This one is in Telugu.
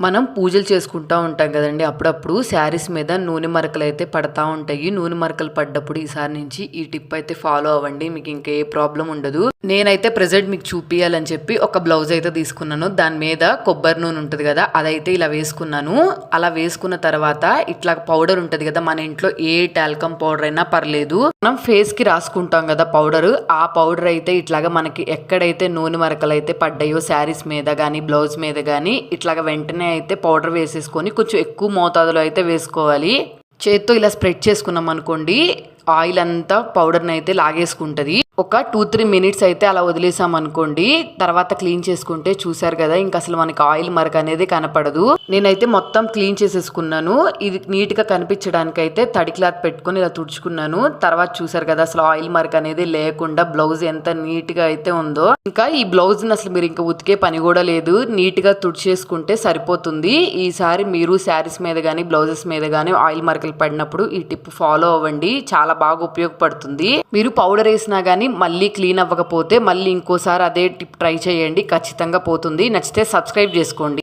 మనం పూజలు చేసుకుంటూ ఉంటాం కదండి. అప్పుడప్పుడు శారీస్ మీద నూనె మరకలు అయితే పడతా ఉంటాయి. నూనె మరకలు పడ్డప్పుడు ఈసారి నుంచి ఈ టిప్ అయితే ఫాలో అవ్వండి. మీకు ఇంకా ఏ ప్రాబ్లం ఉండదు. నేనైతే ప్రెసెంట్ మీకు చూపియాలని చెప్పి ఒక బ్లౌజ్ అయితే తీసుకున్నాను. దాని మీద కొబ్బరి నూనె ఉంటుంది కదా అదైతే ఇలా వేసుకున్నాను. అలా వేసుకున్న తర్వాత ఇట్లా పౌడర్ ఉంటుంది కదా మన ఇంట్లో ఏ టాల్కమ్ పౌడర్ అయినా పర్లేదు. మనం ఫేస్కి రాసుకుంటాం కదా పౌడర్ ఆ పౌడర్ అయితే ఇట్లాగా మనకి ఎక్కడైతే నూనె మరకలు అయితే పడ్డాయో శారీస్ మీద కానీ బ్లౌజ్ మీద కానీ ఇట్లాగా వెంటనే అయితే పౌడర్ వేసేసుకొని కొంచెం ఎక్కువ మోతాదులో అయితే వేసుకోవాలి. చేత్తో ఇలా స్ప్రెడ్ చేసుకున్నాం అనుకోండి ఆయిల్ అంతా పౌడర్ని అయితే లాగేసుకుంటుంది. ఒక టూ త్రీ మినిట్స్ అయితే అలా వదిలేసామనుకోండి తర్వాత క్లీన్ చేసుకుంటే చూసారు కదా ఇంకా అసలు మనకి ఆయిల్ మరక అనేది కనపడదు. నేనైతే మొత్తం క్లీన్ చేసేసుకున్నాను. ఇది నీట్గా కనిపించడానికి అయితే తడి క్లాత్ పెట్టుకొని ఇలా తుడుచుకున్నాను. తర్వాత చూసారు కదా అసలు ఆయిల్ మరక అనేది లేకుండా బ్లౌజ్ ఎంత నీట్గా అయితే ఉందో. ఇంకా ఈ బ్లౌజ్ని అసలు మీరు ఇంకా ఉతికే పని కూడా లేదు. నీట్గా తుడిచేసుకుంటే సరిపోతుంది. ఈసారి మీరు శారీస్ మీద కానీ బ్లౌజెస్ మీద కానీ ఆయిల్ మరకలు పడినప్పుడు ఈ టిప్ ఫాలో అవ్వండి. చాలా బాగా ఉపయోగపడుతుంది. మీరు పౌడర్ వేసినా కానీ కానీ మళ్ళీ క్లీన్ అవ్వకపోతే మళ్ళీ ఇంకోసారి అదే టిప్ ట్రై చేయండి. ఖచ్చితంగా పోతుంది. నచ్చితే సబ్స్క్రైబ్ చేసుకోండి.